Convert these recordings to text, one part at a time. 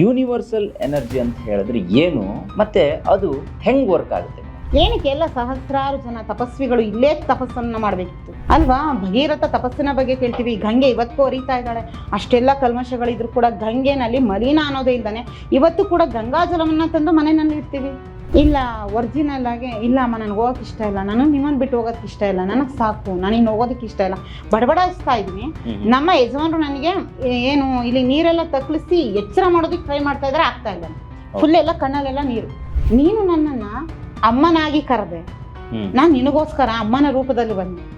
Universal energy ಅಂತ ಹೇಳಿದ್ರೆ ಏನು? ಮತ್ತೆ ಅದು ಹೆಂಗ್ ವರ್ಕ್ ಆಗುತ್ತೆ? ಏನಕ್ಕೆ ಎಲ್ಲ ಸಹಸ್ರಾರು ಜನ ತಪಸ್ವಿಗಳು ಇಲ್ಲೇ ತಪಸ್ಸನ್ನ ಮಾಡಬೇಕಿತ್ತು. ಅಲ್ವಾ? ಭಗೀರಥ ತಪಸ್ಸಿನ ಬಗ್ಗೆ ಕೇಳ್ತೀವಿ. ಗಂಗೆ ಇವತ್ತು ಅರಿತಾ ಇದ್ದಾಳೆ. ಅಷ್ಟೆಲ್ಲ ಕಲ್ಮಶಗಳಿದ್ರು ಕೂಡ ಗಂಗೆನಲ್ಲಿ ಮಲೀನ ಅನ್ನೋದೇ ಇದ್ದಾನೆ ಇವತ್ತು ಕೂಡ ಗಂಗಾಜಲವನ್ನು ತಂದು ಮನೆಯಲ್ಲಿ ಇಡ್ತೀವಿ. ಇಲ್ಲ ಒರಿಜಿನಲ್ ಆಗಿ ಇಲ್ಲ ಅಮ್ಮ ನನಗೆ ಹೋಗೋಕೆ ಇಷ್ಟ ಇಲ್ಲ. ನಾನು ನಿಮ್ಮನ್ನು ಬಿಟ್ಟು ಹೋಗೋಕೆ ಇಷ್ಟ ಇಲ್ಲ. ನನಗೆ ಸಾಕು. ನಾನು ಇನ್ನು ಹೋಗೋದಕ್ಕೆ ಇಷ್ಟ ಇಲ್ಲ. ಬಡಬಡಾಯಿಸ್ತಾ ಇದ್ದೀನಿ. ನಮ್ಮ ಯಜಮಾನರು ನನಗೆ ಏನು ಇಲ್ಲಿ ನೀರೆಲ್ಲ ತಕ್ಕಲಿಸಿ ಎಚ್ಚರ ಮಾಡೋದಕ್ಕೆ ಟ್ರೈ ಮಾಡ್ತಾ ಇದ್ರೆ ಆಗ್ತಾ ಇಲ್ಲ. ಫುಲ್ ಎಲ್ಲ ಕಣ್ಣಲ್ಲೆಲ್ಲ ನೀರು. ನೀನು ನನ್ನನ್ನು ಅಮ್ಮನಾಗಿ ಕರೆದೆ. ನಾನು ನಿನಗೋಸ್ಕರ ಅಮ್ಮನ ರೂಪದಲ್ಲಿ ಬಂದೆ.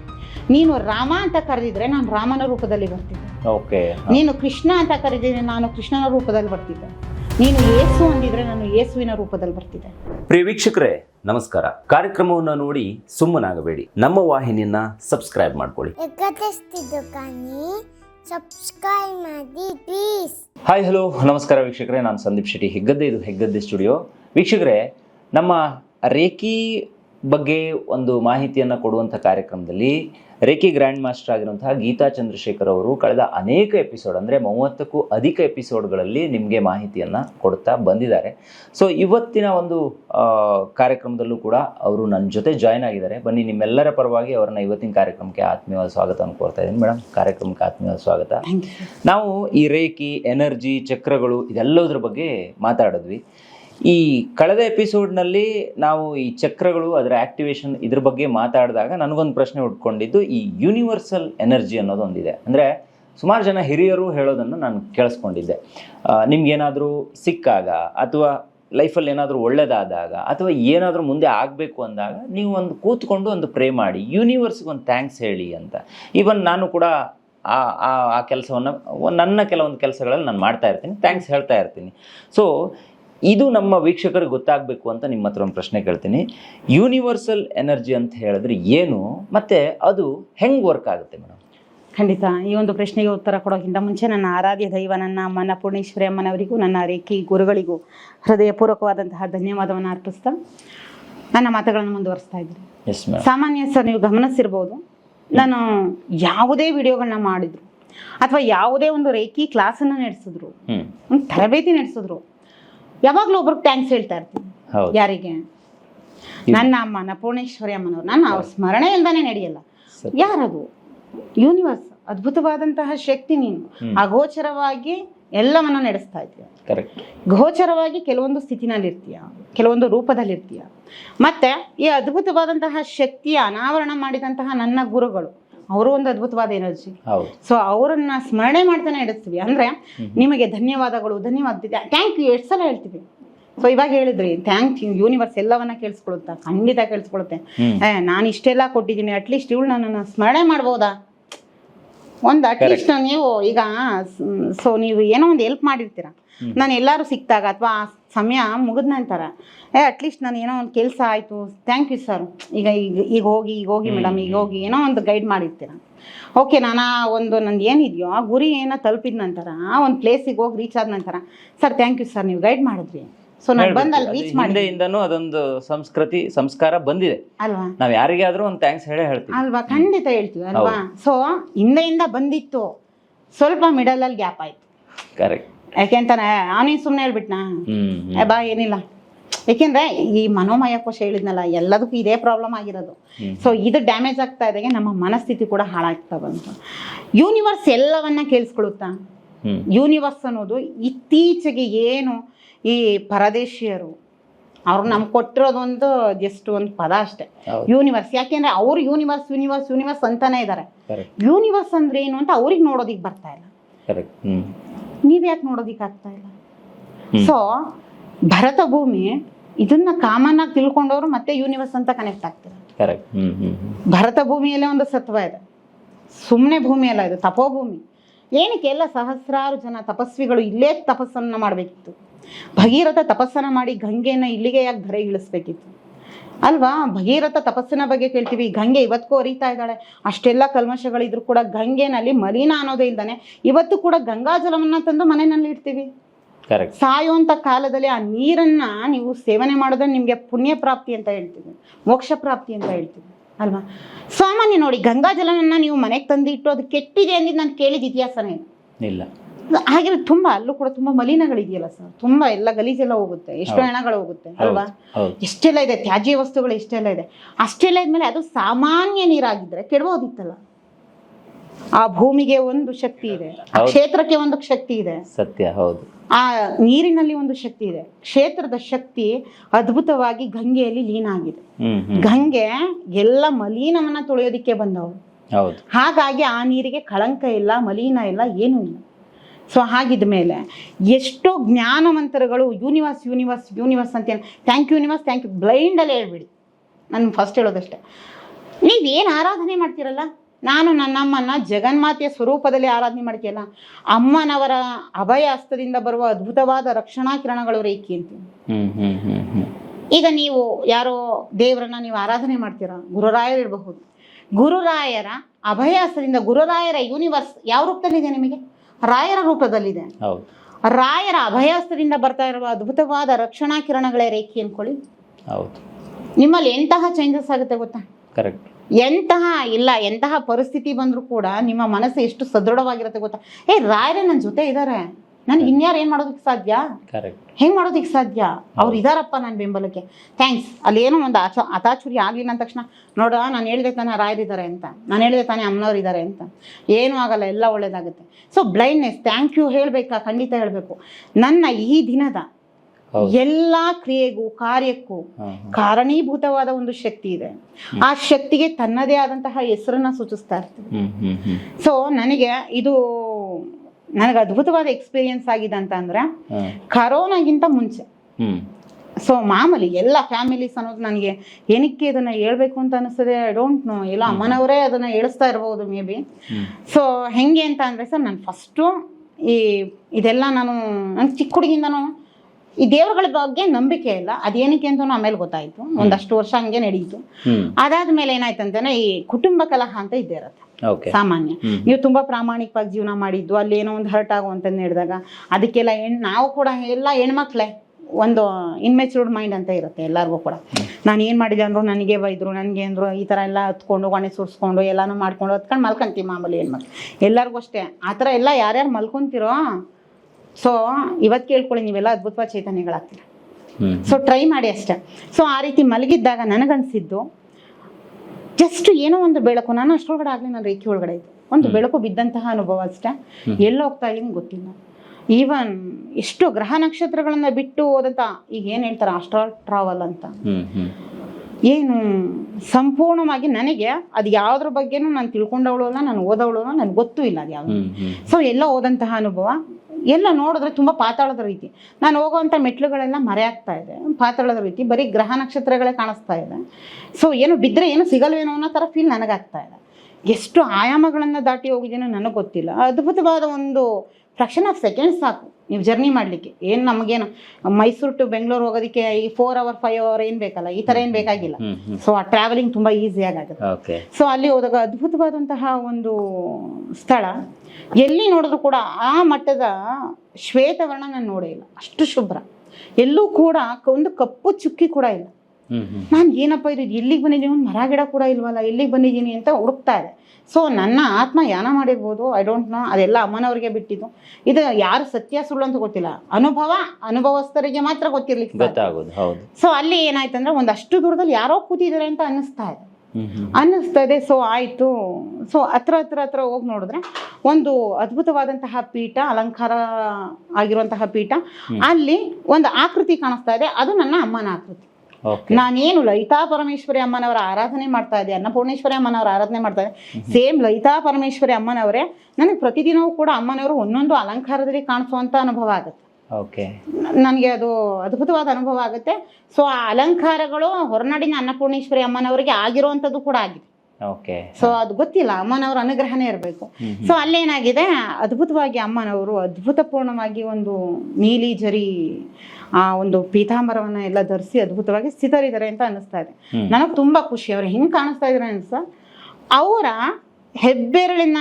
ನೀನು ರಾಮ ಅಂತ ಕರೆದಿದ್ರೆ ನಾನು ರಾಮನ ರೂಪದಲ್ಲಿ ಬರ್ತಿದ್ದೆ. ಓಕೆ. ನೀನು ಕೃಷ್ಣ ಅಂತ ಕರೆದಿದ್ರೆ ನಾನು ಕೃಷ್ಣನ ರೂಪದಲ್ಲಿ ಬರ್ತಿದ್ದೆ. ನೀನು ಏಸು ಅಂದಿದ್ರೆ ನಾನು ಯೇಸುವಿನ ರೂಪದಲ್ಲಿ ಬರ್ತಿದ್ದೆ. ಪ್ರಿಯ ವೀಕ್ಷಕರೇ ನಮಸ್ಕಾರ. ಕಾರ್ಯಕ್ರಮವನ್ನು ನೋಡಿ ಸುಮ್ಮನಾಗಬೇಡಿ. ನಮ್ಮ ವಾಹಿನಿಯನ್ನ ಸಬ್ಸ್ಕ್ರೈಬ್ ಮಾಡ್ಕೊಳ್ಳಿ. ಸಬ್ಸ್ಕ್ರೈಬ್ ಮಾಡಿ ಪ್ಲೀಸ್ ಹಾಯ್ ಹಲೋ ನಮಸ್ಕಾರ ವೀಕ್ಷಕರೇ ನಾನು ಸಂದೀಪ್ ಶೆಟ್ಟಿ ಹೆಗ್ಗದ್ದೆ ಇದು ಹೆಗ್ಗದ್ದೆ ಸ್ಟುಡಿಯೋ. ವೀಕ್ಷಕರೇ ನಮ್ಮ ರೇಖಿ ಬಗ್ಗೆ ಒಂದು ಮಾಹಿತಿಯನ್ನು ಕೊಡುವಂಥ ಕಾರ್ಯಕ್ರಮದಲ್ಲಿ ರೇಖಿ ಗ್ರ್ಯಾಂಡ್ ಮಾಸ್ಟರ್ ಆಗಿರುವಂತಹ ಗೀತಾ ಚಂದ್ರಶೇಖರ್ ಅವರು ಕಳೆದ ಅನೇಕ ಎಪಿಸೋಡ್ ಅಂದರೆ ಮೂವತ್ತಕ್ಕೂ ಅಧಿಕ ಎಪಿಸೋಡ್ಗಳಲ್ಲಿ ನಿಮಗೆ ಮಾಹಿತಿಯನ್ನು ಕೊಡ್ತಾ ಬಂದಿದ್ದಾರೆ. ಸೊ ಇವತ್ತಿನ ಒಂದು ಕಾರ್ಯಕ್ರಮದಲ್ಲೂ ಕೂಡ ಅವರು ನನ್ನ ಜೊತೆ ಜಾಯ್ನ್ ಆಗಿದ್ದಾರೆ. ಬನ್ನಿ ನಿಮ್ಮೆಲ್ಲರ ಪರವಾಗಿ ಅವರನ್ನ ಇವತ್ತಿನ ಕಾರ್ಯಕ್ರಮಕ್ಕೆ ಆತ್ಮೀಯವಾದ ಸ್ವಾಗತವನ್ನು ಕೋರ್ತಾ ಇದ್ದೀನಿ. ಮೇಡಮ್ ಕಾರ್ಯಕ್ರಮಕ್ಕೆ ಆತ್ಮೀಯವಾದ ಸ್ವಾಗತ. ನಾವು ಈ ರೇಖಿ ಎನರ್ಜಿ ಚಕ್ರಗಳು ಇದೆಲ್ಲದರ ಬಗ್ಗೆ ಮಾತಾಡಿದ್ವಿ. ಈ ಕಳೆದ ಎಪಿಸೋಡ್ನಲ್ಲಿ ನಾವು ಈ ಚಕ್ರಗಳು ಅದರ ಆಕ್ಟಿವೇಶನ್ ಇದ್ರ ಬಗ್ಗೆ ಮಾತಾಡಿದಾಗ ನನಗೊಂದು ಪ್ರಶ್ನೆ ಉಟ್ಕೊಂಡಿದ್ದು, ಈ ಯೂನಿವರ್ಸಲ್ ಎನರ್ಜಿ ಅನ್ನೋದು ಒಂದಿದೆ ಅಂದರೆ ಸುಮಾರು ಜನ ಹಿರಿಯರು ಹೇಳೋದನ್ನು ನಾನು ಕೇಳಿಸ್ಕೊಂಡಿದ್ದೆ. ನಿಮ್ಗೇನಾದರೂ ಸಿಕ್ಕಾಗ ಅಥವಾ ಲೈಫಲ್ಲಿ ಏನಾದರೂ ಒಳ್ಳೆಯದಾದಾಗ ಅಥವಾ ಏನಾದರೂ ಮುಂದೆ ಆಗಬೇಕು ಅಂದಾಗ ನೀವು ಒಂದು ಕೂತ್ಕೊಂಡು ಒಂದು ಪ್ರೇ ಮಾಡಿ, ಯೂನಿವರ್ಸ್ಗೆ ಒಂದು ಥ್ಯಾಂಕ್ಸ್ ಹೇಳಿ ಅಂತ. ಈವನ್ ನಾನು ಕೂಡ ಆ ಆ ಕೆಲಸವನ್ನು, ನನ್ನ ಕೆಲವೊಂದು ಕೆಲಸಗಳಲ್ಲಿ ನಾನು ಮಾಡ್ತಾ ಇರ್ತೀನಿ, ಥ್ಯಾಂಕ್ಸ್ ಹೇಳ್ತಾ ಇರ್ತೀನಿ. ಸೊ ಇದು ನಮ್ಮ ವೀಕ್ಷಕರಿಗೆ ಗೊತ್ತಾಗಬೇಕು ಅಂತ ನಿಮ್ಮ ಹತ್ರ ಒಂದು ಪ್ರಶ್ನೆ ಕೇಳ್ತೀನಿ. ಯೂನಿವರ್ಸಲ್ ಎನರ್ಜಿ ಅಂತ ಹೇಳಿದ್ರೆ ಏನು? ಮತ್ತು ಅದು ಹೆಂಗೆ ವರ್ಕ್ ಆಗುತ್ತೆ ಮೇಡಮ್? ಖಂಡಿತ ಈ ಒಂದು ಪ್ರಶ್ನೆಗೆ ಉತ್ತರ ಕೊಡೋಕ್ಕಿಂತ ಮುಂಚೆ ನನ್ನ ಆರಾಧ್ಯ ದೈವ ನನ್ನ ಅಮ್ಮನ ಪೂರ್ಣೇಶ್ವರಿ ಅಮ್ಮನವರಿಗೂ ನನ್ನ ರೇಖಿ ಗುರುಗಳಿಗೂ ಹೃದಯಪೂರ್ವಕವಾದಂತಹ ಧನ್ಯವಾದವನ್ನು ಅರ್ಪಿಸ್ತಾ ನನ್ನ ಮಾತುಗಳನ್ನು ಮುಂದುವರಿಸ್ತಾ ಇದ್ದೀನಿ. ಸಾಮಾನ್ಯ ಸರ್ ನೀವು ಗಮನಿಸಿರ್ಬೋದು ನಾನು ಯಾವುದೇ ವಿಡಿಯೋಗಳನ್ನ ಮಾಡಿದ್ರು ಅಥವಾ ಯಾವುದೇ ಒಂದು ರೇಖಿ ಕ್ಲಾಸನ್ನು ನಡೆಸಿದ್ರು ಒಂದು ತರಬೇತಿ ನಡೆಸಿದ್ರು ಯಾವಾಗಲೂ ಒಬ್ರಿಗೆ ಥ್ಯಾಂಕ್ಸ್ ಹೇಳ್ತಾ ಇರ್ತೀನಿ. ಹೌದು. ಯಾರಿಗೆ? ನನ್ನ ಅಮ್ಮನ ಪೂರ್ಣೇಶ್ವರಿ ಅಮ್ಮನವ್ರು. ನಾನು ಅವ್ರ ಸ್ಮರಣೆ ಇಲ್ದಾನೆ ನಡೆಯಲ್ಲ. ಯಾರದು? ಯೂನಿವರ್ಸ್ ಅದ್ಭುತವಾದಂತಹ ಶಕ್ತಿ ನೀನು. ಅಗೋಚರವಾಗಿ ಎಲ್ಲವನ್ನ ನಡೆಸ್ತಾ ಇದೆಯಾ ಗೋಚರವಾಗಿ ಕೆಲವೊಂದು ಸ್ಥಿತಿನಲ್ಲಿರ್ತೀಯ ಕೆಲವೊಂದು ರೂಪದಲ್ಲಿರ್ತೀಯ. ಮತ್ತೆ ಈ ಅದ್ಭುತವಾದಂತಹ ಶಕ್ತಿಯ ಅನಾವರಣ ಮಾಡಿದಂತಹ ನನ್ನ ಗುರುಗಳು ಅವರು ಒಂದು ಅದ್ಭುತವಾದ ಎನರ್ಜಿ ಸೊ ಅವರನ್ನ ಸ್ಮರಣೆ ಮಾಡ್ತಾನೆ ಇಡಿಸ್ತೀವಿ. ಅಂದ್ರೆ ನಿಮಗೆ ಧನ್ಯವಾದಗಳು ಧನ್ಯವಾದ ಥ್ಯಾಂಕ್ ಯು ಎಷ್ಟು ಸಲ ಹೇಳ್ತೀವಿ? ಸೊ ಇವಾಗ ಹೇಳಿದ್ರಿ ಥ್ಯಾಂಕ್ ಯು ಯೂನಿವರ್ಸ್ ಎಲ್ಲವನ್ನ ಕೇಳಿಸ್ಕೊಳುತ್ತಾ? ಖಂಡಿತ ಕೇಳಿಸ್ಕೊಳುತ್ತೆ. ನಾನು ಇಷ್ಟೆಲ್ಲ ಕೊಟ್ಟಿದ್ದೀನಿ. ಅಟ್ಲೀಸ್ಟ್ ಇವಳು ನನ್ನನ್ನು ಸ್ಮರಣೆ ಮಾಡ್ಬೋದಾ? ಒಂದು ಅಟ್ಲೀಸ್ಟ್ ನೀವು ಈಗ ಸೊ ನೀವು ಏನೋ ಒಂದು ಹೆಲ್ಪ್ ಮಾಡಿರ್ತೀರ? ನಾನು ಎಲ್ಲರೂ ಸಿಕ್ತಾಗ ಅಥವಾ ಆ ಸಮಯ ಮುಗಿದ ನಂತರ ಏ ಅಟ್ಲೀಸ್ಟ್ ನಾನು ಏನೋ ಒಂದು ಕೆಲಸ ಆಯಿತು ಥ್ಯಾಂಕ್ ಯು ಸರ್ ಈಗ ಈಗ ಈಗ ಹೋಗಿ ಈಗ ಹೋಗಿ ಮೇಡಮ್ ಈಗ ಹೋಗಿ ಏನೋ ಒಂದು ಗೈಡ್ ಮಾಡಿರ್ತೀರ? ಓಕೆ ನಾನು ಒಂದು ನಂದು ಏನಿದೆಯೋ ಆ ಗುರಿ ಏನೋ ತಲುಪಿದ ನಂತರ ಆ ಒಂದು ಪ್ಲೇಸಿಗೆ ಹೋಗಿ ರೀಚ್ ಆದ ನಂತರ ಸರ್ ಥ್ಯಾಂಕ್ ಯು ಸರ್ ನೀವು ಗೈಡ್ ಮಾಡಿದ್ರಿ. ಸೊ ನಾನು ಬಂದು ಅಲ್ಲಿ ರೀಚ್ ಮಾಡಿ ಹಿಂದೆಯಿಂದನೂ ಅದೊಂದು ಸಂಸ್ಕೃತಿ ಸಂಸ್ಕಾರ ಬಂದಿದೆ. ಅಲ್ವಾ? ನಾವು ಯಾರಿಗಾದ್ರೂ ಒಂದು ಥ್ಯಾಂಕ್ಸ್ ಹೇಳೇ ಹೇಳ್ತೀವಿ. ಅಲ್ವಾ? ಖಂಡಿತ ಹೇಳ್ತೀವಿ ಅಲ್ವಾ? ಸೊ ಹಿಂದೆಯಿಂದ ಬಂದಿತ್ತು. ಸ್ವಲ್ಪ ಮಿಡಲ್ ಅಲ್ಲಿ ಗ್ಯಾಪ್ ಆಯ್ತು. ಕರೆಕ್ಟ್ ಯಾಕೆಂತಾನೆ ಅವನಿಗೆ ಸುಮ್ಮನೆ ಹೇಳ್ಬಿಟ್ನಾ? ಏ ಬಾ ಏನಿಲ್ಲ. ಯಾಕೆಂದ್ರೆ ಈ ಮನೋಮಯ ಕೋಶ ಹೇಳಿದ್ನಲ್ಲ ಎಲ್ಲದಕ್ಕೂ ಇದೇ ಪ್ರಾಬ್ಲಮ್ ಆಗಿರೋದು. ಸೊ ಇದು ಡ್ಯಾಮೇಜ್ ಆಗ್ತಾ ಇದ್ದಾಗೆ ನಮ್ಮ ಮನಸ್ಥಿತಿ ಕೂಡ ಹಾಳಾಗ್ತಾ ಬಂತು. ಯೂನಿವರ್ಸ್ ಎಲ್ಲವನ್ನ ಕೇಳಿಸ್ಕೊಳುತ್ತ? ಯೂನಿವರ್ಸ್ ಅನ್ನೋದು ಇತ್ತೀಚೆಗೆ ಏನು ಈ ಪರದೇಶಿಯರು ಅವ್ರು ನಮ್ಗೆ ಕೊಟ್ಟಿರೋದೊಂದು ಜಸ್ಟ್ ಒಂದು ಪದ ಅಷ್ಟೇ. ಯೂನಿವರ್ಸ್ ಯಾಕೆಂದ್ರೆ ಅವ್ರು ಯೂನಿವರ್ಸ್ ಯೂನಿವರ್ಸ್ ಯೂನಿವರ್ಸ್ ಅಂತಾನೆ ಇದ್ದಾರೆ ಯೂನಿವರ್ಸ್ ಅಂದ್ರೆ ಏನು ಅಂತ ಅವ್ರಿಗೆ ನೋಡೋದಿಕ್ ಬರ್ತಾ ಇಲ್ಲ. ನೀವ್ ಯಾಕೆ ನೋಡೋದಿಕ್ ಆಗ್ತಾ ಇಲ್ಲ. ಸೊ ಭರತ ಭೂಮಿ ಇದನ್ನ ಕಾಮನ್ ಆಗಿ ತಿಳ್ಕೊಂಡವ್ರು ಮತ್ತೆ ಯೂನಿವರ್ಸ್ ಅಂತ ಕನೆಕ್ಟ್ ಆಗ್ತಾರೆ. ಭರತ ಭೂಮಿಯಲ್ಲೇ ಒಂದು ಸತ್ವ ಇದೆ. ಸುಮ್ಮನೆ ಭೂಮಿ ಅಲ್ಲ ಇದು ತಪೋಭೂಮಿ. ಏನಕ್ಕೆ ಎಲ್ಲ ಸಹಸ್ರಾರು ಜನ ತಪಸ್ವಿಗಳು ಇಲ್ಲೇ ತಪಸ್ಸನ್ನ ಮಾಡಬೇಕಿತ್ತು? ಭಗೀರಥ ತಪಸ್ಸನ ಮಾಡಿ ಗಂಗೆಯನ್ನ ಇಲ್ಲಿಗೆ ಯಾಕೆ ಧರೆ ಇಳಿಸ್ಬೇಕಿತ್ತು? ಅಲ್ವಾ? ಭಗೀರಥ ತಪಸ್ಸಿನ ಬಗ್ಗೆ ಕೇಳ್ತೀವಿ. ಗಂಗೆ ಇವತ್ತಿಗೂ ಅರಿತಾ ಇದ್ದಾಳೆ. ಅಷ್ಟೆಲ್ಲ ಕಲ್ಮಶಗಳಿದ್ರು ಕೂಡ ಗಂಗೆನಲ್ಲಿ ಮಲಿನ ಅನ್ನೋದೇ ಇಲ್ದಾನೆ ಇವತ್ತು ಕೂಡ ಗಂಗಾಜಲವನ್ನ ತಂದು ಮನೆಯಲ್ಲಿ ಇಡ್ತೀವಿ. ಸಾಯುವಂತ ಕಾಲದಲ್ಲಿ ಆ ನೀರನ್ನ ನೀವು ಸೇವನೆ ಮಾಡೋದ್ರೆ ನಿಮಗೆ ಪುಣ್ಯ ಪ್ರಾಪ್ತಿ ಅಂತ ಹೇಳ್ತೀವಿ. ಮೋಕ್ಷ ಪ್ರಾಪ್ತಿ ಅಂತ ಹೇಳ್ತೀವಿ. ಅಲ್ವಾ? ಸಾಮಾನ್ಯ ನೋಡಿ ಗಂಗಾಜಲವನ್ನ ನೀವು ಮನೆಗೆ ತಂದಿಟ್ಟು ಅದು ಕೆಟ್ಟಿದೆ ಅಂದಿದ್ದು ನಾನು ಕೇಳಿದ ಇತಿಹಾಸನೇ. ಇಲ್ಲ. ಹಾಗೆ ತುಂಬಾ ಅಲ್ಲೂ ಕೂಡ ತುಂಬಾ ಮಲಿನಗಳಿದೆಯಲ್ಲ ಸರ್ ತುಂಬಾ ಎಲ್ಲ ಗಲೀಜೆಲ್ಲ ಹೋಗುತ್ತೆ. ಎಷ್ಟು. ಹೆಣಗಳು ಹೋಗುತ್ತೆ ಅಲ್ವಾ? ಎಷ್ಟೆಲ್ಲ ಇದೆ ತ್ಯಾಜ್ಯ ವಸ್ತುಗಳು ಎಷ್ಟೆಲ್ಲ ಇದೆ. ಅಷ್ಟೆಲ್ಲ ಇದ್ಮೇಲೆ ಅದು ಸಾಮಾನ್ಯ ನೀರಾಗಿದ್ರೆ ಕೆಡಬೋದಿತ್ತಲ್ಲ ಆ ಭೂಮಿಗೆ ಒಂದು ಶಕ್ತಿ ಇದೆ ಕ್ಷೇತ್ರಕ್ಕೆ ಒಂದು ಶಕ್ತಿ ಇದೆ. ಸತ್ಯ ಹೌದು. ಆ ನೀರಿನಲ್ಲಿ ಒಂದು ಶಕ್ತಿ ಇದೆ. ಕ್ಷೇತ್ರದ ಶಕ್ತಿ ಅದ್ಭುತವಾಗಿ ಗಂಗೆಯಲ್ಲಿ ಲೀನ ಆಗಿದೆ ಗಂಗೆ ಎಲ್ಲ ಮಲೀನವನ್ನ ತೊಳೆಯೋದಿಕ್ಕೆ ಬಂದವಳು ಹೌದು. ಹಾಗಾಗಿ ಆ ನೀರಿಗೆ ಕಳಂಕ ಇಲ್ಲ ಮಲೀನ ಇಲ್ಲ ಏನೂ ಇಲ್ಲ. ಸೊ ಹಾಗಿದ ಮೇಲೆ ಎಷ್ಟೋ ಜ್ಞಾನವಂತರಗಳು ಯೂನಿವರ್ಸ್ ಯೂನಿವರ್ಸ್ ಯೂನಿವರ್ಸ್ ಅಂತ thank you universe thank you ಬ್ಲೈಂಡಲ್ಲೇ ಹೇಳ್ಬಿಡಿ. ನಾನು ಫಸ್ಟ್ ಹೇಳೋದಷ್ಟೇ. ನೀವೇನು ಆರಾಧನೆ ಮಾಡ್ತೀರಲ್ಲ? ನಾನು ನನ್ನಮ್ಮನ ಜಗನ್ಮಾತೆಯ ಸ್ವರೂಪದಲ್ಲಿ ಆರಾಧನೆ ಮಾಡ್ತೀಯಲ್ಲ ಅಮ್ಮನವರ ಅಭಯ ಹಸ್ತದಿಂದ ಬರುವ ಅದ್ಭುತವಾದ ರಕ್ಷಣಾ ಕಿರಣಗಳು ರೇಖಿ ಅಂತೀನಿ ಹ್ಮ್ ಈಗ ನೀವು ಯಾರೋ ದೇವರನ್ನ ನೀವು ಆರಾಧನೆ ಮಾಡ್ತೀರಾ? ಗುರುರಾಯರು ಇರಬಹುದು. ಗುರುರಾಯರ ಹಸ್ತದಿಂದ ಗುರುರಾಯರ ಯೂನಿವರ್ಸ್ ಯಾವ ರೂಪದಲ್ಲಿದೆ ನಿಮಗೆ? ರಾಯರ ರೂಪದಲ್ಲಿದೆ. ರಾಯರ ಅಭಯಾಸ್ತ್ರದಿಂದ ಬರ್ತಾ ಇರುವ ಅದ್ಭುತವಾದ ರಕ್ಷಣಾ ಕಿರಣಗಳೇ ರೇಖೆ ಅನ್ಕೊಳ್ಳಿ. ಹೌದು. ನಿಮ್ಮಲ್ಲಿ ಎಂತಹ ಚೇಂಜಸ್ ಆಗುತ್ತೆ ಗೊತ್ತಾ? ಕರೆಕ್ಟ್ ಎಂತಹ ಇಲ್ಲ ಎಂತಹ ಪರಿಸ್ಥಿತಿ ಬಂದರೂ ಕೂಡ ನಿಮ್ಮ ಮನಸ್ಸು ಎಷ್ಟು ಸದೃಢವಾಗಿರುತ್ತೆ ಗೊತ್ತಾ? ಏ ರಾಯರೇ ನನ್ನ ಜೊತೆ ಇದ್ದಾರೆ ನನಗೆ ಇನ್ಯಾರು ಏನ್ ಮಾಡೋದಕ್ಕೆ ಸಾಧ್ಯ? ಹೆಂಗ್ ಮಾಡೋದಕ್ಕೆ ಸಾಧ್ಯ? ಅವ್ರು ಇದಾರಪ್ಪ ನನ್ನ ಬೆಂಬಲಕ್ಕೆ. ಥ್ಯಾಂಕ್ಸ್ ಅಲ್ಲಿ ಏನೋ ಒಂದು ಆಚ ಅತಾಚುರಿ ಆಗಲಿಲ್ಲ ಅಂದ ತಕ್ಷಣ ನೋಡ ನಾನು ಹೇಳಿದೆ ತಾನೆ ರಾಯರಿದ್ದಾರೆ ಅಂತ. ನಾನು ಹೇಳಿದೆ ತಾನೆ ಅಮ್ಮನವ್ರು ಇದ್ದಾರೆ ಅಂತ. ಏನೂ ಆಗಲ್ಲ ಎಲ್ಲ ಒಳ್ಳೇದಾಗುತ್ತೆ. ಸೊ ಬ್ಲೈಂಡ್ನೆಸ್ ಥ್ಯಾಂಕ್ ಯು ಹೇಳಬೇಕಾ? ಖಂಡಿತ ಹೇಳಬೇಕು. ನನ್ನ ಈ ದಿನದ ಎಲ್ಲ ಕ್ರಿಯೆಗೂ ಕಾರ್ಯಕ್ಕೂ. ಕಾರಣೀಭೂತವಾದ ಒಂದು ಶಕ್ತಿ ಇದೆ. ಆ ಶಕ್ತಿಗೆ ತನ್ನದೇ ಆದಂತಹ ಹೆಸರನ್ನ ಸೂಚಿಸ್ತಾ ಹ್ಮ್ ಸೊ ನನಗೆ ಇದು ನನಗೆ ಅದ್ಭುತವಾದ ಎಕ್ಸ್ಪೀರಿಯನ್ಸ್ ಆಗಿದೆ ಅಂತ ಅಂದ್ರೆ ಕರೋನಾಗಿಂತ ಮುಂಚೆ. ಸೊ ಮಾಮೂಲಿ ಎಲ್ಲ ಫ್ಯಾಮಿಲೀಸ್ ಅನ್ನೋದು ನನಗೆ ಏನಕ್ಕೆ ಇದನ್ನ ಹೇಳ್ಬೇಕು ಅಂತ ಅನಿಸ್ತದೆ? ಐ ಡೋಂಟ್ ನೋ ಇಲ್ಲ ಅಮ್ಮನವರೇ ಅದನ್ನ ಹೇಳಿಸ್ತಾ ಇರ್ಬೋದು ಮೇ ಬಿ ಸೊ ಹೆಂಗೆ ಅಂತ ಅಂದ್ರೆ ಸರ್ ನಾನು ಫಸ್ಟು ಈ ಇದೆಲ್ಲ ನಾನು ನನ್ನ ಚಿಕ್ಕ ಹುಡುಗಿಂದನೂ ಈ ದೇವರುಗಳ ಬಗ್ಗೆ ನಂಬಿಕೆ ಇಲ್ಲ. ಅದೇನಕ್ಕೆ ಅಂತ ಆಮೇಲೆ ಗೊತ್ತಾಯ್ತು. ಒಂದಷ್ಟು ವರ್ಷ ಹಂಗೆ ನಡೀತು. ಅದಾದ್ಮೇಲೆ ಏನಾಯ್ತಂತ ಈ ಕುಟುಂಬ ಕಲಹ ಅಂತ ಇದ್ದೇ ಇರುತ್ತೆ. ಸಾಮಾನ್ಯ. ನೀವು ತುಂಬಾ ಪ್ರಾಮಾಣಿಕವಾಗಿ ಜೀವನ ಮಾಡಿದ್ದು ಅಲ್ಲಿ ಏನೋ ಒಂದು ಹರ್ಟ್ ಆಗುವಂತ ಹೇಳಿದಾಗ ಅದಕ್ಕೆಲ್ಲ ಹೆಣ್ ನಾವು ಕೂಡ ಎಲ್ಲ ಹೆಣ್ಮಕ್ಳೆ ಒಂದು ಇನ್ಮೆಚೂರ್ಡ್ ಮೈಂಡ್ ಅಂತ ಇರುತ್ತೆ ಎಲ್ಲರಿಗೂ ಕೂಡ. ನಾನು ಏನು ಮಾಡಿದೆ ಅಂದ್ರು ನನಗೆ ಬೈದ್ರು ನನಗೆ ಅಂದ್ರು ಈ ಥರ ಎಲ್ಲ ಹತ್ಕೊಂಡು ಗಣೆ ಸುರಿಸ್ಕೊಂಡು ಎಲ್ಲಾನು ಮಾಡ್ಕೊಂಡು ಹತ್ಕೊಂಡು ಮಲ್ಕೊಂತೀವಿ ಮಾಮೂಲಿ ಹೆಣ್ಮಕ್ಳು. ಎಲ್ಲರಿಗೂ ಅಷ್ಟೇ. ಆ ಥರ ಎಲ್ಲ ಯಾರ್ಯಾರು ಮಲ್ಕೊಂತೀರೋ ಸೊ ಇವತ್ತು ಕೇಳ್ಕೊಳ್ಳಿ ನೀವೆಲ್ಲ ಅದ್ಭುತವಾದ ಚೈತನ್ಯಗಳಾಗ್ತೀರ. ಸೊ ಟ್ರೈ ಮಾಡಿ ಅಷ್ಟೇ. ಸೊ ಆ ರೀತಿ ಮಲಗಿದ್ದಾಗ ನನಗನ್ಸಿದ್ದು ಜಸ್ಟ್ ಏನೋ ಒಂದು ಬೆಳಕು. ನಾನು ಅಷ್ಟೊಳಗಡೆ ಆಗಲಿ ನಾನು ರೇಖೆ ಒಳಗಡೆ ಇದ್ದು. ಒಂದು ಬೆಳಕು ಬಿದ್ದಂತಹ ಅನುಭವ ಅಷ್ಟೇ. ಎಲ್ಲೋಗ್ತಾ ಇದೀನಿ ಗೊತ್ತಿಲ್ಲ. ಈವನ್ ಎಷ್ಟು ಗ್ರಹ ನಕ್ಷತ್ರಗಳನ್ನ ಬಿಟ್ಟು ಹೋದಂತ ಈಗ ಏನು ಹೇಳ್ತಾರೆ? ಆಸ್ಟ್ರಾಲ್ ಟ್ರಾವೆಲ್ ಅಂತ. ಏನು ಸಂಪೂರ್ಣವಾಗಿ ನನಗೆ ಅದು ಯಾವ್ದ್ರ ಬಗ್ಗೆನೂ ನಾನು ತಿಳ್ಕೊಂಡವಳು ಅಲ್ಲ ನಾನು ಓದವಳು ಅಲ್ಲ ನನಗೆ ಗೊತ್ತೂ ಇಲ್ಲ ಅದು ಯಾವುದು. ಸೊ ಎಲ್ಲ ಓದಂತಹ ಅನುಭವ. ಎಲ್ಲ ನೋಡಿದ್ರೆ ತುಂಬ ಪಾತಾಳದ ರೀತಿ. ನಾನು ಹೋಗುವಂಥ ಮೆಟ್ಲುಗಳೆಲ್ಲ ಮರೆಯಾಗ್ತಾ ಇದೆ. ಪಾತಾಳದ ರೀತಿ. ಬರೀ ಗ್ರಹ ನಕ್ಷತ್ರಗಳೇ ಕಾಣಿಸ್ತಾ ಇದೆ. ಸೊ ಏನು ಬಿದ್ದರೆ ಏನು ಸಿಗಲ್ವೇನೋ ಅನ್ನೋ ಥರ ಫೀಲ್ ನನಗಾಗ್ತಾ ಇದೆ. ಎಷ್ಟು ಆಯಾಮಗಳನ್ನು ದಾಟಿ ಹೋಗಿದ್ದೀನೋ ನನಗೆ ಗೊತ್ತಿಲ್ಲ. ಅದ್ಭುತವಾದ ಒಂದು ಫ್ರಕ್ಷನ್ ಆಫ್ ಸೆಕೆಂಡ್ ಸಾಕು ನೀವು ಜರ್ನಿ ಮಾಡಲಿಕ್ಕೆ. ಏನು ನಮಗೇನು ಮೈಸೂರು ಟು ಬೆಂಗಳೂರು ಹೋಗೋದಕ್ಕೆ ಈ ಫೋರ್ ಅವರ್ ಫೈವ್ ಅವರ್ ಏನು ಬೇಕಲ್ಲ ಈ ಥರ ಏನು ಬೇಕಾಗಿಲ್ಲ. ಸೊ ಆ ಟ್ರಾವೆಲಿಂಗ್ ತುಂಬ ಆಗುತ್ತೆ ಸೊ ಅಲ್ಲಿ ಹೋದಾಗ ಅದ್ಭುತವಾದಂತಹ ಒಂದು ಸ್ಥಳ. ಎಲ್ಲಿ ನೋಡಿದ್ರು ಕೂಡ ಆ ಮಟ್ಟದ ಶ್ವೇತವರ್ಣ ನಾನು ನೋಡೇ ಇಲ್ಲ. ಅಷ್ಟು ಶುಭ್ರ. ಎಲ್ಲೂ ಕೂಡ ಒಂದು ಕಪ್ಪು ಚುಕ್ಕಿ ಕೂಡ ಇಲ್ಲ. ನಾನು ಏನಪ್ಪ ಇದು ಎಲ್ಲಿಗೆ ಬಂದಿದ್ದೀನಿ ಒಂದು ಮರ ಗಿಡ ಕೂಡ ಇಲ್ವಲ್ಲ ಎಲ್ಲಿಗೆ ಬಂದಿದ್ದೀನಿ ಅಂತ ಹುಡುಕ್ತಾ ಇದೆ. ಸೊ ನನ್ನ ಆತ್ಮ ಯಾನ ಮಾಡಿರ್ಬೋದು ಐ ಡೋಂಟ್ ನೋ ಅದೆಲ್ಲ ಅಮ್ಮನವ್ರಿಗೆ ಬಿಟ್ಟಿದ್ದು. ಇದು ಯಾರು ಸತ್ಯ ಸುಳ್ಳು ಅಂತ ಗೊತ್ತಿಲ್ಲ. ಅನುಭವ ಅನುಭವಸ್ಥರಿಗೆ ಮಾತ್ರ ಗೊತ್ತಿರ್ಲಿಕ್ಕೆ ಸೊ ಅಲ್ಲಿ ಏನಾಯ್ತಂದ್ರೆ ಒಂದಷ್ಟು ದೂರದಲ್ಲಿ ಯಾರೋ ಕೂತಿದ್ದಾರೆ ಅಂತ ಅನ್ನಿಸ್ತಾ ಇದೆ. ಅನ್ನಿಸ್ತಾ ಇದೆ ಸೊ ಆಯಿತು. ಸೊ ಹತ್ರ ಹತ್ರ ಹತ್ರ ಹೋಗಿ ನೋಡಿದ್ರೆ ಒಂದು ಅದ್ಭುತವಾದಂತಹ ಪೀಠ ಅಲಂಕಾರ ಆಗಿರುವಂತಹ ಪೀಠ. ಅಲ್ಲಿ ಒಂದು ಆಕೃತಿ ಕಾಣಿಸ್ತಾ ಇದೆ. ಅದು ನನ್ನ ಅಮ್ಮನ ಆಕೃತಿ. ನಾನೇನು ಲಲಿತಾ ಪರಮೇಶ್ವರಿ ಅಮ್ಮನವರ ಆರಾಧನೆ ಮಾಡ್ತಾ ಇದ್ದೆ ಅನ್ನಪೂರ್ಣೇಶ್ವರಿ ಅಮ್ಮನವರ ಆರಾಧನೆ ಮಾಡ್ತಾ ಇದ್ದೆ. ಸೇಮ್ ಲಲಿತಾ ಪರಮೇಶ್ವರಿ ಅಮ್ಮನವರೇ ನನಗೆ ಪ್ರತಿದಿನವೂ ಕೂಡ ಅಮ್ಮನವರು ಒಂದೊಂದು ಅಲಂಕಾರದಲ್ಲಿ ಕಾಣಿಸುವಂತ ಅನುಭವ ಆಗುತ್ತೆ. ನನಗೆ ಅದು ಅದ್ಭುತವಾದ ಅನುಭವ ಆಗುತ್ತೆ. ಸೊ ಆ ಅಲಂಕಾರಗಳು ಹೊರನಾಡಿನ ಅನ್ನಪೂರ್ಣೇಶ್ವರಿ ಅಮ್ಮನವರಿಗೆ ಆಗಿರುವಂಥದ್ದು ಕೂಡ ಆಗಿದೆ. ಸೊ ಅದು ಗೊತ್ತಿಲ್ಲ. ಅಮ್ಮನವರ ಅನುಗ್ರಹನೇ ಇರಬೇಕು. ಸೊ ಅಲ್ಲೇನಾಗಿದೆ? ಅದ್ಭುತವಾಗಿ ಅಮ್ಮನವರು ಅದ್ಭುತಪೂರ್ಣವಾಗಿ ಒಂದು ನೀಲಿ ಜರಿ ಆ ಒಂದು ಪೀತಾಂಬರವನ್ನ ಎಲ್ಲ ಧರಿಸಿ ಅದ್ಭುತವಾಗಿ ಸ್ಥಿತರಿದ್ದಾರೆ ಅಂತ ಅನಿಸ್ತಾ ಇದೆ. ನನಗೆ ತುಂಬಾ ಖುಷಿ. ಅವ್ರು ಹೆಂಗ್ ಕಾಣಿಸ್ತಾ ಇದ್ದಾರೆ ಅನ್ಸ? ಅವರ ಹೆಬ್ಬೆರಳಿನ